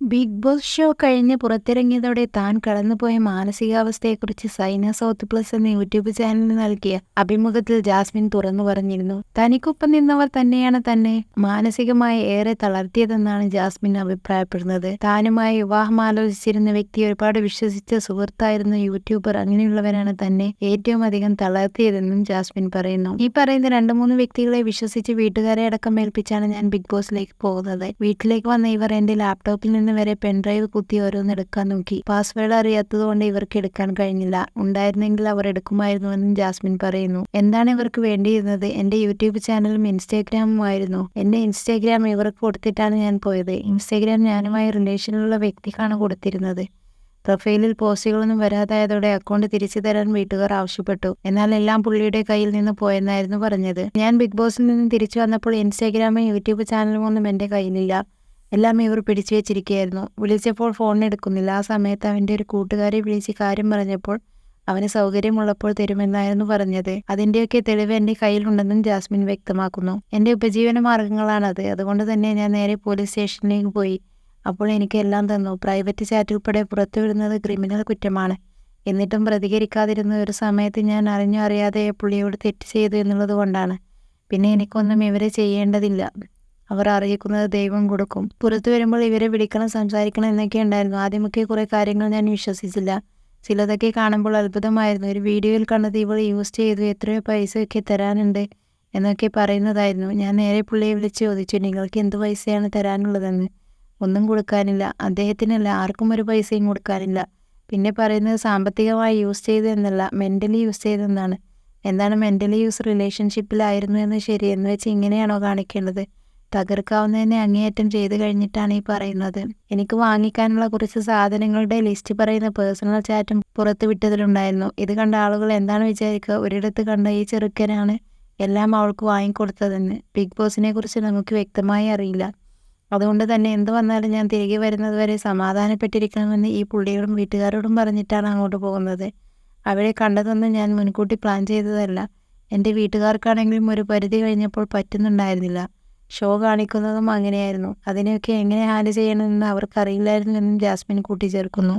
Big boss show കഴിഞ്ഞ് പുറത്തിറങ്ങിയതോടെ താൻ കടന്നുപോയ മാനസികാവസ്ഥയെക്കുറിച്ച് സൈന സൗത്ത് പ്ലസ് എന്ന യൂട്യൂബ് ചാനലിന് നൽകിയ അഭിമുഖത്തിൽ ജാസ്മിൻ തുറന്നു പറഞ്ഞിരുന്നു. തനിക്കൊപ്പം നിന്നവർ തന്നെയാണ് തന്നെ മാനസികമായി ഏറെ തളർത്തിയതെന്നാണ് ജാസ്മിൻ അഭിപ്രായപ്പെടുന്നത്. താനുമായി വിവാഹം ആലോചിച്ചിരുന്ന വ്യക്തി ഒരുപാട് വിശ്വസിച്ച സുഹൃത്തായിരുന്ന യൂട്യൂബർ. അങ്ങനെയുള്ളവരാണ് തന്നെ ഏറ്റവും അധികം തളർത്തിയതെന്നും ജാസ്മിൻ പറയുന്നു. ഈ പറയുന്ന രണ്ടു മൂന്ന് വ്യക്തികളെ വിശ്വസിച്ച് വീട്ടുകാരെ അടക്കം ഏൽപ്പിച്ചാണ് ഞാൻ ബിഗ് ബോസിലേക്ക് പോകുന്നത്. വീട്ടിലേക്ക് വന്ന ഇവർ എന്റെ ലാപ്ടോപ്പിൽ നിന്ന് വരെ പെൻഡ്രൈവ് കുത്തി ഓരോന്ന് എടുക്കാൻ നോക്കി. പാസ്വേഡ് അറിയാത്തതുകൊണ്ട് ഇവർക്ക് എടുക്കാൻ കഴിഞ്ഞില്ല. ഉണ്ടായിരുന്നെങ്കിൽ അവർ എടുക്കുമായിരുന്നു എടുക്കുമായിരുന്നുവെന്നും ജാസ്മിൻ പറയുന്നു. എന്താണ് ഇവർക്ക് വേണ്ടിയിരുന്നത്? എന്റെ യൂട്യൂബ് ചാനലും ഇൻസ്റ്റാഗ്രാമും ആയിരുന്നു. എന്റെ ഇൻസ്റ്റാഗ്രാം ഇവർക്ക് കൊടുത്തിട്ടാണ് ഞാൻ പോയത്. ഇൻസ്റ്റാഗ്രാം ഞാനുമായി റിലേഷനിലുള്ള വ്യക്തിക്കാണ് കൊടുത്തിരുന്നത്. പ്രൊഫൈലിൽ പോസ്റ്റുകളൊന്നും വരാതായതോടെ അക്കൗണ്ട് തിരിച്ചു തരാൻ വീട്ടുകാർ ആവശ്യപ്പെട്ടു. എന്നാൽ എല്ലാം പുള്ളിയുടെ കയ്യിൽ നിന്ന് പോയെന്നായിരുന്നു പറഞ്ഞത്. ഞാൻ ബിഗ് ബോസിൽ നിന്ന് തിരിച്ചു വന്നപ്പോൾ ഇൻസ്റ്റാഗ്രാമും യൂട്യൂബ് ചാനലും ഒന്നും എന്റെ കയ്യിലില്ല. എല്ലാം ഇവർ പിടിച്ചു വെച്ചിരിക്കുകയായിരുന്നു. വിളിച്ചപ്പോൾ ഫോൺ എടുക്കുന്നില്ല. ആ സമയത്ത് അവന്റെ ഒരു കൂട്ടുകാരെ വിളിച്ച് കാര്യം പറഞ്ഞപ്പോൾ അവന് സൗകര്യമുള്ളപ്പോൾ തരുമെന്നായിരുന്നു പറഞ്ഞത്. അതിന്റെയൊക്കെ തെളിവ് എന്റെ കയ്യിലുണ്ടെന്നും ജാസ്മിൻ വ്യക്തമാക്കുന്നു. എന്റെ ഉപജീവന മാർഗങ്ങളാണത്. അതുകൊണ്ട് തന്നെ ഞാൻ നേരെ പോലീസ് സ്റ്റേഷനിലേക്ക് പോയി. അപ്പോൾ എനിക്ക് എല്ലാം തന്നു. പ്രൈവറ്റ് ചാറ്റ് ഉൾപ്പെടെ പുറത്തുവിടുന്നത് ക്രിമിനൽ കുറ്റമാണ്. എന്നിട്ടും പ്രതികരിക്കാതിരുന്ന ഒരു സമയത്ത് ഞാൻ അറിഞ്ഞോ അറിയാതെ പുള്ളിയോട് തെറ്റ് ചെയ്തു എന്നുള്ളത് കൊണ്ടാണ്. പിന്നെ എനിക്കൊന്നും ഇവരെ ചെയ്യേണ്ടതില്ല. അവർ അറിയിക്കുന്നത് ദൈവം കൊടുക്കും. പുറത്തു വരുമ്പോൾ ഇവരെ വിളിക്കണം സംസാരിക്കണം എന്നൊക്കെ ഉണ്ടായിരുന്നു. ആദ്യമൊക്കെ കുറേ കാര്യങ്ങൾ ഞാൻ വിശ്വസിച്ചില്ല. ചിലതൊക്കെ കാണുമ്പോൾ അത്ഭുതമായിരുന്നു. ഒരു വീഡിയോയിൽ കണ്ടത് ഇവൾ യൂസ് ചെയ്തു എത്രയോ പൈസയൊക്കെ തരാനുണ്ട് എന്നൊക്കെ പറയുന്നതായിരുന്നു. ഞാൻ നേരെ പുള്ളിയെ വിളിച്ച് ചോദിച്ചു നിങ്ങൾക്ക് എന്ത് പൈസയാണ് തരാനുള്ളതെന്ന്? ഒന്നും കൊടുക്കാനില്ല. അദ്ദേഹത്തിനല്ല ആർക്കും ഒരു പൈസയും കൊടുക്കാനില്ല. പിന്നെ പറയുന്നത് സാമ്പത്തികമായി യൂസ് ചെയ്തു എന്നല്ല മെന്റലി യൂസ് ചെയ്തെന്നാണ് എന്താണ് മെന്റലി യൂസ് റിലേഷൻഷിപ്പിലായിരുന്നു എന്ന് ശരി എന്ന് വെച്ച് ഇങ്ങനെയാണോ കാണിക്കേണ്ടത്? തകർക്കാവുന്നതിനെ അങ്ങേയറ്റം ചെയ്തു കഴിഞ്ഞിട്ടാണ് ഈ പറയുന്നത്. എനിക്ക് വാങ്ങിക്കാനുള്ള കുറച്ച് സാധനങ്ങളുടെ ലിസ്റ്റ് പറയുന്ന പേഴ്സണൽ ചാറ്റും പുറത്തു വിട്ടതിലുണ്ടായിരുന്നു. ഇത് കണ്ട ആളുകൾ എന്താണ് വിചാരിക്കുക? ഒരിടത്ത് കണ്ട ഈ ചെറുക്കനാണ് എല്ലാം അവൾക്ക് വാങ്ങിക്കൊടുത്തതെന്ന്. ബിഗ് ബോസിനെ കുറിച്ച് നമുക്ക് വ്യക്തമായി അറിയില്ല. അതുകൊണ്ട് തന്നെ എന്ത് വന്നാലും ഞാൻ തിരികെ വരുന്നത് വരെ സമാധാനപ്പെട്ടിരിക്കണമെന്ന് ഈ പുള്ളിയോടും വീട്ടുകാരോടും പറഞ്ഞിട്ടാണ് അങ്ങോട്ട് പോകുന്നത്. അവരെ കണ്ടതൊന്നും ഞാൻ മുൻകൂട്ടി പ്ലാൻ ചെയ്തതല്ല. എന്റെ വീട്ടുകാർക്കാണെങ്കിലും ഒരു പരിധി കഴിഞ്ഞപ്പോൾ പറ്റുന്നുണ്ടായിരുന്നില്ല. ഷോ കാണിക്കുന്നതും അങ്ങനെയായിരുന്നു. അതിനെയൊക്കെ എങ്ങനെ ഹാൻഡിൽ ചെയ്യണമെന്ന് അവർക്കറിയില്ലായിരുന്നു എന്നും ജാസ്മിൻ കൂട്ടിച്ചേർക്കുന്നു.